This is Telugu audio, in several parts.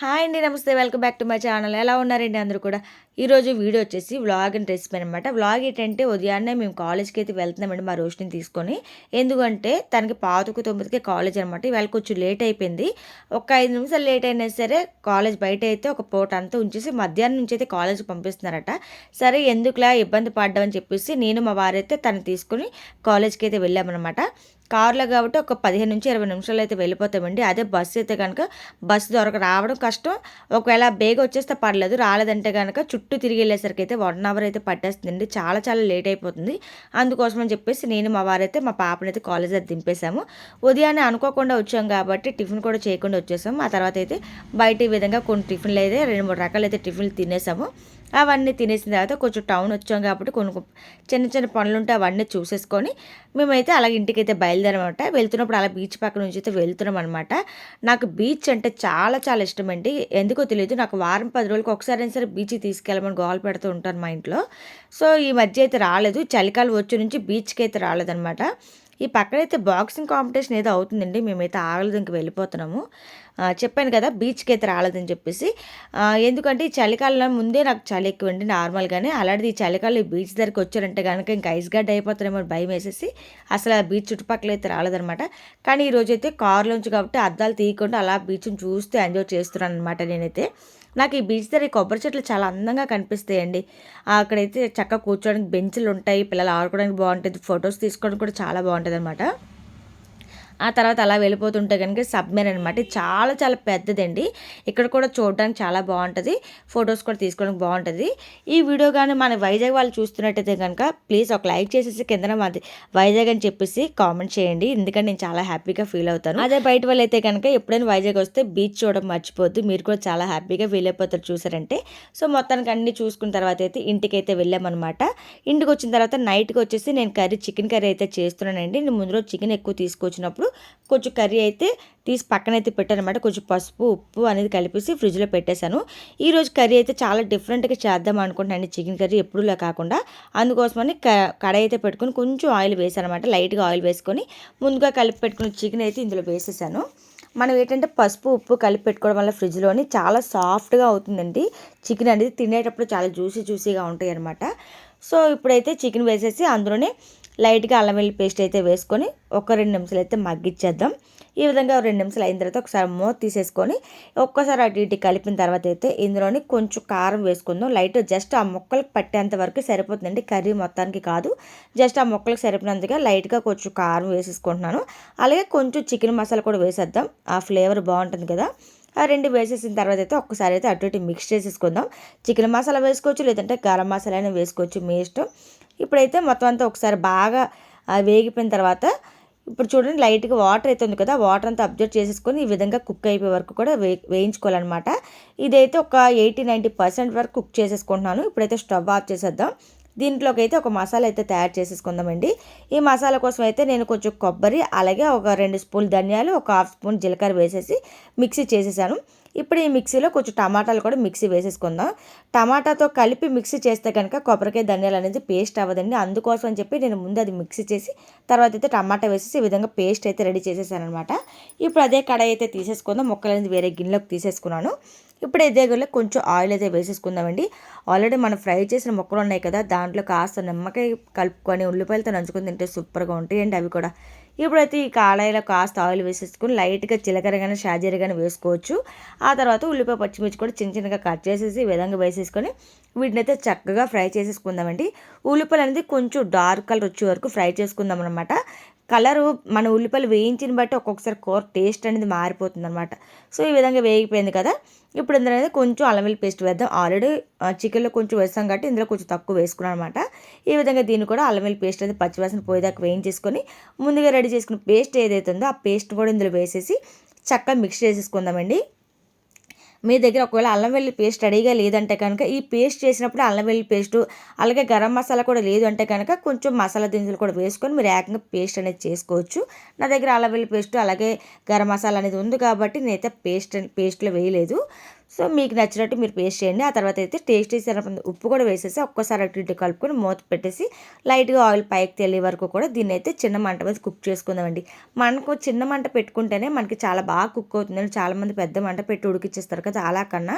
హాయ్ అండి నమస్తే. Welcome back to my channel. ఎలా ఉన్నారండి అందరూ కూడా? ఈరోజు వీడియో వచ్చేసి వ్లాగ్ అండ్ రెసిపీ అనమాట వ్లాగ్ ఏంటంటే ఉదయాన్నే మేము కాలేజ్కి అయితే వెళ్తున్నామండి మా రోషిని తీసుకొని. ఎందుకంటే తనకి పాతకు తొమ్మిదికి కాలేజ్ అనమాట ఇవాళ కొంచెం లేట్ అయిపోయింది. ఒక ఐదు నిమిషాలు లేట్ అయినా సరే కాలేజ్ బయట అయితే ఒక పూట అంతా ఉంచేసి మధ్యాహ్నం నుంచి అయితే కాలేజ్కి పంపిస్తున్నారట. సరే ఎందుకులా ఇబ్బంది పడ్డామని చెప్పేసి నేను మా వారైతే తను తీసుకుని కాలేజ్కి అయితే వెళ్ళామన్నమాట. కార్లో కాబట్టి ఒక పదిహేను నుంచి ఇరవై నిమిషాలు అయితే వెళ్ళిపోతామండి. అదే బస్సు అయితే కనుక బస్సు దొరక రావడం కష్టం. ఒకవేళ బేగ వచ్చేస్తే పర్లేదు రాలేదంటే కనుక చుట్టూ తిరిగి వెళ్ళేసరికి అయితే వన్ అవర్ అయితే పట్టేస్తుందండి. చాలా చాలా లేట్ అయిపోతుంది. అందుకోసం అని చెప్పేసి నేను మా వారైతే మా పాపని అయితే కాలేజ్ అయితే దింపేశాము. ఉదయాన్నే అనుకోకుండా వచ్చాం కాబట్టి టిఫిన్ కూడా చేయకుండా వచ్చేసాము. ఆ తర్వాత అయితే బయట ఈ విధంగా కొన్ని టిఫిన్లు అయితే రెండు మూడు రకాలు అయితే టిఫిన్లు తినేసాము. అవన్నీ తినేసిన తర్వాత కొంచెం టౌన్ వచ్చాం కాబట్టి కొన్ని చిన్న చిన్న పనులు ఉంటే అవన్నీ చూసేసుకొని మేమైతే అలాగే ఇంటికైతే బయలుదేరమాట వెళ్తున్నప్పుడు అలా బీచ్ పక్క నుంచి అయితే వెళ్తున్నాం అనమాట నాకు బీచ్ అంటే చాలా చాలా ఇష్టం అండి ఎందుకో తెలియదు నాకు వారం పది రోజులకు ఒకసారి సరే బీచ్కి తీసుకెళ్ళమని గోల్ పెడుతూ ఉంటాను మా ఇంట్లో. సో ఈ మధ్య అయితే రాలేదు. చలికాలం వచ్చి నుంచి బీచ్కి అయితే రాలేదనమాట ఈ పక్కనైతే బాక్సింగ్ కాంపిటీషన్ ఏదో అవుతుందండి మేమైతే ఆగలేదు ఇంక వెళ్ళిపోతున్నాము చెప్పాను కదా బీచ్కి అయితే రాలేదని చెప్పేసి. ఎందుకంటే ఈ చలికాలం ముందే నాకు చలి ఎక్కువ అండి నార్మల్గానే. అలాంటిది ఈ చలికాలం ఈ బీచ్ దగ్గరికి వచ్చారంటే కనుక ఇంకా ఐస్ గడ్డ అయిపోతారేమో భయం వేసేసి అసలు ఆ బీచ్ చుట్టుపక్కల అయితే రాలేదనమాట. కానీ ఈరోజు అయితే కారులోంచి కాబట్టి అద్దాలు తీయకుండా అలా బీచ్ని చూస్తే ఎంజాయ్ చేస్తున్నాను అనమాట నేనైతే. నాకు ఈ బీచ్ దగ్గర కొబ్బరి చెట్లు చాలా అందంగా కనిపిస్తాయండి. అక్కడైతే చక్కగా కూర్చోడానికి బెంచ్లు ఉంటాయి పిల్లలు ఆడుకోవడానికి బాగుంటుంది ఫొటోస్ తీసుకోవడానికి కూడా చాలా బాగుంటుంది అనమాట ఆ తర్వాత అలా వెళ్ళిపోతుంటే కనుక సబ్మెర్ అనమాట చాలా చాలా పెద్దదండి. ఇక్కడ కూడా చూడడానికి చాలా బాగుంటుంది. ఫొటోస్ కూడా తీసుకోవడానికి బాగుంటుంది. ఈ వీడియో కానీ మన వైజాగ్ వాళ్ళు చూస్తున్నట్టయితే కనుక ప్లీజ్ ఒక లైక్ చేసేసి కింద మాది వైజాగ్ అని చెప్పేసి కామెంట్ చేయండి. ఎందుకంటే నేను చాలా హ్యాపీగా ఫీల్ అవుతాను. అదే బయట వాళ్ళు అయితే కనుక ఎప్పుడైనా వైజాగ్ వస్తే బీచ్ చూడడం మర్చిపోద్దు. మీరు కూడా చాలా హ్యాపీగా ఫీల్ అయిపోతారు చూసారంటే. సో మొత్తానికి అన్ని చూసుకున్న తర్వాత అయితే ఇంటికి అయితే వెళ్ళామన్నమాట. ఇంటికి వచ్చిన తర్వాత నైట్కి వచ్చేసి నేను కర్రీ చికెన్ కర్రీ అయితే చేస్తున్నానండి. నేను ముందు రోజు చికెన్ ఎక్కువ తీసుకొచ్చినప్పుడు కొంచెం కర్రీ అయితే తీసి పక్కనైతే అయితే పెట్టానమాట. కొంచెం పసుపు ఉప్పు అనేది కలిపేసి ఫ్రిడ్జ్లో పెట్టేశాను. ఈరోజు కర్రీ అయితే చాలా డిఫరెంట్గా చేద్దాం అనుకుంటున్నాను చికెన్ కర్రీ ఎప్పుడులా కాకుండా. అందుకోసమని క కడాయి అయితే పెట్టుకొని కొంచెం ఆయిల్ వేసానమాట. లైట్గా ఆయిల్ వేసుకొని ముందుగా కలిపి పెట్టుకున్న చికెన్ అయితే ఇందులో వేసేసాను. మనం ఏంటంటే పసుపు ఉప్పు కలిపి పెట్టుకోవడం వల్ల ఫ్రిడ్జ్లోని చాలా సాఫ్ట్గా అవుతుందండి. చికెన్ అనేది తినేటప్పుడు చాలా జ్యూసీ జ్యూసీగా ఉంటాయి అనమాట సో ఇప్పుడైతే చికెన్ వేసేసి అందులోనే లైట్గా అల్లం వెల్లి పేస్ట్ అయితే వేసుకొని ఒక రెండు నిమిషాలు అయితే మగ్గిచ్చేద్దాం. ఈ విధంగా రెండు నిమిషాలు అయిన తర్వాత ఒకసారి మూత తీసేసుకొని ఒక్కసారి అటు ఇటు కలిపిన తర్వాత అయితే ఇందులోని కొంచెం కారం వేసుకుందాం. లైట్ జస్ట్ ఆ మొక్కలకు పట్టేంత వరకు సరిపోతుందండి. కర్రీ మొత్తానికి కాదు. జస్ట్ ఆ మొక్కలకు సరిపోయినంతగా లైట్గా కొంచెం కారం వేసేసుకుంటున్నాను. అలాగే కొంచెం చికెన్ మసాలా కూడా వేసేద్దాం. ఆ ఫ్లేవర్ బాగుంటుంది కదా. రెండు వేసేసిన తర్వాత అయితే ఒక్కసారి అయితే అటు ఇటు మిక్స్ చేసేసుకుందాం. చికెన్ మసాలా వేసుకోవచ్చు లేదంటే గరం మసాలా అయినా వేసుకోవచ్చు మీ ఇష్టం. ఇప్పుడైతే మొత్తం అంతా ఒకసారి బాగా వేగిపోయిన తర్వాత ఇప్పుడు చూడండి లైట్గా వాటర్ అయితే ఉంది కదా వాటర్ అంతా అబ్జర్వ్ చేసేసుకొని ఈ విధంగా కుక్ అయిపోయే వరకు కూడా వే వేయించుకోవాలన్నమాట. ఇదైతే ఒక ఎయిటీ నైంటీ పర్సెంట్ వరకు కుక్ చేసేసుకుంటున్నాను. ఇప్పుడైతే స్టవ్ ఆఫ్ చేసేద్దాం. దీంట్లోకి అయితే ఒక మసాలా అయితే తయారు చేసేసుకుందామండి. ఈ మసాలా కోసం అయితే నేను కొంచెం కొబ్బరి అలాగే ఒక రెండు స్పూన్ ధనియాలు ఒక హాఫ్ స్పూన్ జీలకర్ర వేసేసి మిక్సీ చేసేసాను. ఇప్పుడు ఈ మిక్సీలో కొంచెం టమాటాలు కూడా మిక్సీ వేసేసుకుందాం. టమాటాతో కలిపి మిక్సీ చేస్తే కనుక కొబ్బరికాయ ధనియాలు అనేది పేస్ట్ అవ్వదండి. అందుకోసం అని చెప్పి నేను ముందు అది మిక్సీ చేసి తర్వాత అయితే టమాటా వేసేసి ఈ విధంగా పేస్ట్ అయితే రెడీ చేసేసాను అనమాట ఇప్పుడు అదే కడాయి అయితే తీసేసుకుందాం. ముక్కలు అనేది వేరే గిన్నెలోకి తీసేసుకున్నాను. ఇప్పుడు ఇదే గిన్నెలో కొంచెం ఆయిల్ అయితే వేసేసుకుందామండి. ఆల్రెడీ మనం ఫ్రై చేసిన ముక్కలు ఉన్నాయి కదా దాంట్లో కాస్త నిమ్మకాయ కలుపుకొని ఉల్లిపాయలతో నంచుకొని తింటే సూపర్గా ఉంటాయండి అవి కూడా. ఇప్పుడైతే ఈ కాళాయిలో కాస్త ఆయిల్ వేసేసుకుని లైట్గా జీలకర్ర కానీ షాజీర కానీ వేసుకోవచ్చు. ఆ తర్వాత ఉల్లిపాయ పచ్చిమిర్చి కూడా చిన్న చిన్నగా కట్ చేసేసి ఈ విధంగా వేసేసుకొని వీటిని అయితే చక్కగా ఫ్రై చేసేసుకుందామండి. ఉల్లిపాయలు అనేది కొంచెం డార్క్ కలర్ వచ్చే వరకు ఫ్రై చేసుకుందాం అనమాట కలరు మన ఉల్లిపాయలు వేయించిన బట్టి ఒక్కొక్కసారి కూర టేస్ట్ అనేది మారిపోతుంది అనమాట సో ఈ విధంగా వేగిపోయింది కదా. ఇప్పుడు ఇందులో అయితే కొంచెం అల్లం వెల్లి పేస్ట్ వేద్దాం. ఆల్రెడీ చికెన్లో కొంచెం వేస్తాం కాబట్టి ఇందులో కొంచెం తక్కువ వేసుకున్నాను అనమాట ఈ విధంగా దీన్ని కూడా అల్లం వెల్లి పేస్ట్ అనేది పచ్చివాసన పోయేదాకా వేయించేసుకొని ముందుగా రెడీ చేసుకున్న పేస్ట్ ఏదైతే ఉందో ఆ పేస్ట్ కూడా ఇందులో వేసేసి చక్కగా మిక్స్ చేసేసుకుందామండి. మీ దగ్గర ఒకవేళ అల్లం వెల్లి పేస్ట్ రెడీగా లేదంటే కనుక ఈ పేస్ట్ చేసినప్పుడు అల్లం వెల్లి పేస్టు అలాగే గరం మసాలా కూడా లేదు అంటే కనుక కొంచెం మసాలా దినుసులు కూడా వేసుకొని మీరు ఏకంగా పేస్ట్ అనేది చేసుకోవచ్చు. నా దగ్గర అల్లం వెల్లి పేస్ట్ అలాగే గరం మసాలా అనేది ఉంది కాబట్టి నేనైతే పేస్ట్ పేస్ట్లో వేయలేదు. సో మీకు నచ్చినట్టు మీరు పేస్ట్ చేయండి. ఆ తర్వాత అయితే టేస్ట్ చేసిన ఉప్పు కూడా వేసేసి ఒక్కసారి అటు ఇటు కలుపుకొని మూత పెట్టేసి లైట్గా ఆయిల్ పైకి తెలియ వరకు కూడా దీన్ని అయితే చిన్న మంట మీద కుక్ చేసుకుందామండి. మనకు చిన్న మంట పెట్టుకుంటేనే మనకి చాలా బాగా కుక్ అవుతుందని చాలామంది పెద్ద మంట పెట్టి ఉడికిచ్చేస్తారు కదా అలా కన్నా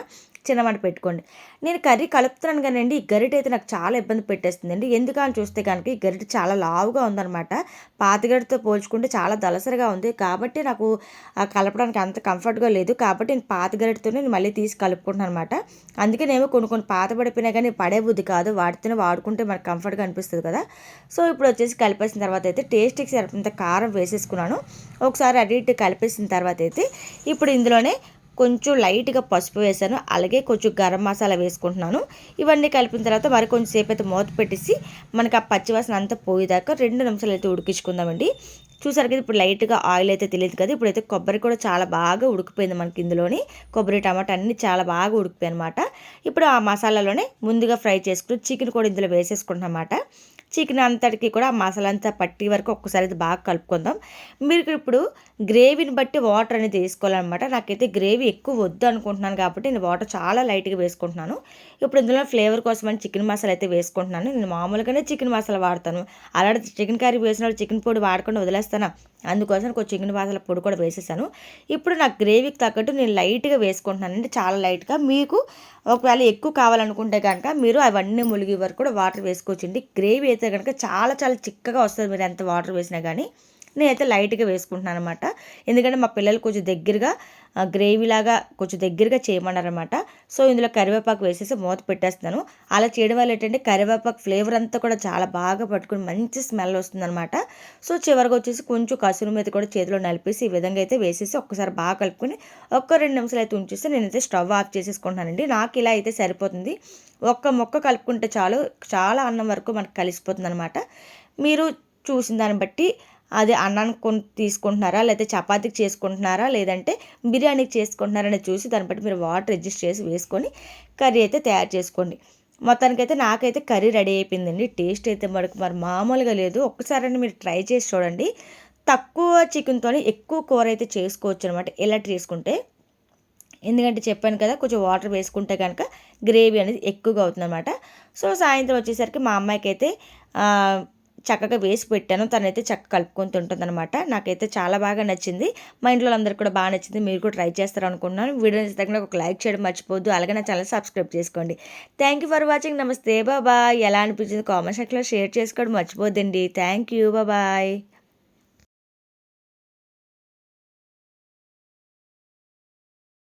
చిన్న మంట పెట్టుకోండి. నేను కర్రీ కలుపుతున్నాను కానండి ఈ గరిట అయితే నాకు చాలా ఇబ్బంది పెట్టేస్తుందండి. ఎందుకని చూస్తే కనుక ఈ గరిట చాలా లావుగా ఉందన్నమాట. పాత పోల్చుకుంటే చాలా దలసరిగా ఉంది. కాబట్టి నాకు కలపడానికి అంత కంఫర్ట్గా లేదు. కాబట్టి నేను పాతగరిటతోనే నేను మళ్ళీ తీసి కలుపుకుంటున్నాను అనమాట అందుకే నేను కొన్ని కొన్ని పాత పడిపోయినా కానీ పడే బుద్ధి కాదు. వాటితోనే వాడుకుంటే మనకు కంఫర్ట్గా అనిపిస్తుంది కదా. సో ఇప్పుడు వచ్చేసి కలిపేసిన తర్వాత అయితే టేస్ట్కి సరిపడంత కారం వేసేసుకున్నాను. ఒకసారి అటు ఇటు కలిపేసిన తర్వాత అయితే ఇప్పుడు ఇందులోనే కొంచెం లైట్గా పసుపు వేసాను. అలాగే కొంచెం గరం మసాలా వేసుకుంటున్నాను. ఇవన్నీ కలిపిన తర్వాత మరి కొంచెం సేపు అయితే మూత పెట్టేసి మనకి ఆ పచ్చివాసన అంతా పోయేదాకా రెండు నిమిషాలు అయితే ఉడికించుకుందామండి. చూసారు కదా ఇప్పుడు లైట్గా ఆయిల్ అయితే తెలియదు కదా ఇప్పుడైతే కొబ్బరి కూడా చాలా బాగా ఉడికిపోయింది మనకి ఇందులోని. కొబ్బరి టమాటా అన్నీ చాలా బాగా ఉడికిపోయి అనమాట ఇప్పుడు ఆ మసాలాలోనే ముందుగా ఫ్రై చేసుకుని చికెన్ కూడా ఇందులో వేసేసుకుంటున్నాం అనమాట చికెన్ అంతటికి కూడా మసాలా అంతా పట్టి వరకు ఒక్కసారి అయితే బాగా కలుపుకుందాం. మీరు ఇప్పుడు గ్రేవీని బట్టి వాటర్ అనేది వేసుకోవాలన్నమాట. నాకైతే గ్రేవీ ఎక్కువ వద్దు అనుకుంటున్నాను కాబట్టి నేను వాటర్ చాలా లైట్గా వేసుకుంటున్నాను. ఇప్పుడు ఇందులో ఫ్లేవర్ కోసం అని చికెన్ మసాలా అయితే వేసుకుంటున్నాను. నేను మామూలుగానే చికెన్ మసాలా వాడతాను. అలాంటి చికెన్ కర్రీ వేసిన చికెన్ పొడి వాడకుండా వదిలేస్తాను? అందుకోసం కొంచెం చికెన్ మసాలా పొడి కూడా వేసేసాను. ఇప్పుడు నాకు గ్రేవీకి తగ్గట్టు నేను లైట్గా వేసుకుంటున్నాను. అంటే చాలా లైట్గా. మీకు ఒకవేళ ఎక్కువ కావాలనుకుంటే కనుక మీరు అవన్నీ ములిగి వరకు కూడా వాటర్ వేసుకోవచ్చండి. గ్రేవీ అయితే కనుక చాలా చాలా చిక్కగా వస్తుంది. మీరు ఎంత వాటర్ వేసినా కానీ నేనైతే లైట్గా వేసుకుంటున్నాను అనమాట ఎందుకంటే మా పిల్లలు కొంచెం దగ్గరగా గ్రేవీలాగా కొంచెం దగ్గరగా చేయమన్నారనమాట సో ఇందులో కరివేపాకు వేసేసి మూత పెట్టేస్తున్నాను. అలా చేయడం వల్ల ఏంటంటే కరివేపాకు ఫ్లేవర్ అంతా కూడా చాలా బాగా పట్టుకుని మంచి స్మెల్ వస్తుందనమాట సో చివరికి వచ్చేసి కొంచెం కసురు మీద కూడా చేతిలో నలిపేసి ఈ విధంగా అయితే వేసేసి ఒక్కసారి బాగా కలుపుకొని ఒక్క రెండు నిమిషాలు అయితే ఉంచేస్తే నేనైతే స్టవ్ ఆఫ్ చేసేసుకుంటానండి నాకు ఇలా అయితే సరిపోతుంది. ఒక్క మొక్క కలుపుకుంటే చాలు చాలా అన్నం వరకు మనకు కలిసిపోతుంది అనమాట మీరు చూసిన దాన్ని బట్టి అది అన్నానికి కొని తీసుకుంటున్నారా? లేకపోతే చపాతీకి చేసుకుంటున్నారా? లేదంటే బిర్యానీకి చేసుకుంటున్నారా అని చూసి దాన్ని బట్టి మీరు వాటర్ అడ్జస్ట్ చేసి వేసుకొని కర్రీ అయితే తయారు చేసుకోండి. మొత్తానికైతే నాకైతే కర్రీ రెడీ అయిపోయిందండి. టేస్ట్ అయితే మనకు మరి మామూలుగా లేదు. ఒక్కసారి మీరు ట్రై చేసి చూడండి. తక్కువ చికెన్తో ఎక్కువ కూర అయితే చేసుకోవచ్చు అనమాట ఎలా చేసుకుంటే? ఎందుకంటే చెప్పాను కదా కొంచెం వాటర్ వేసుకుంటే కనుక గ్రేవీ అనేది ఎక్కువగా అవుతుందన్నమాట. సో సాయంత్రం వచ్చేసరికి మా అమ్మాయికి అయితే చక్కగా వేసి పెట్టాను. తనైతే చక్క కలుపుకొని తింటుందనమాట నాకైతే చాలా బాగా నచ్చింది. మా ఇంట్లో అందరికీ కూడా బాగా నచ్చింది. మీరు కూడా ట్రై చేస్తారు అనుకున్నాను వీడియో తగిన ఒక లైక్ చేయడం మర్చిపోద్దు అలాగే నా ఛానల్ సబ్స్క్రైబ్ చేసుకోండి. థ్యాంక్ యూ ఫర్ వాచింగ్ నమస్తే. బాబాయ్ ఎలా అనిపించింది కామెంట్ సెక్షన్లో షేర్ చేసుకోవడం మర్చిపోద్దండి థ్యాంక్ యూ బాబాయ్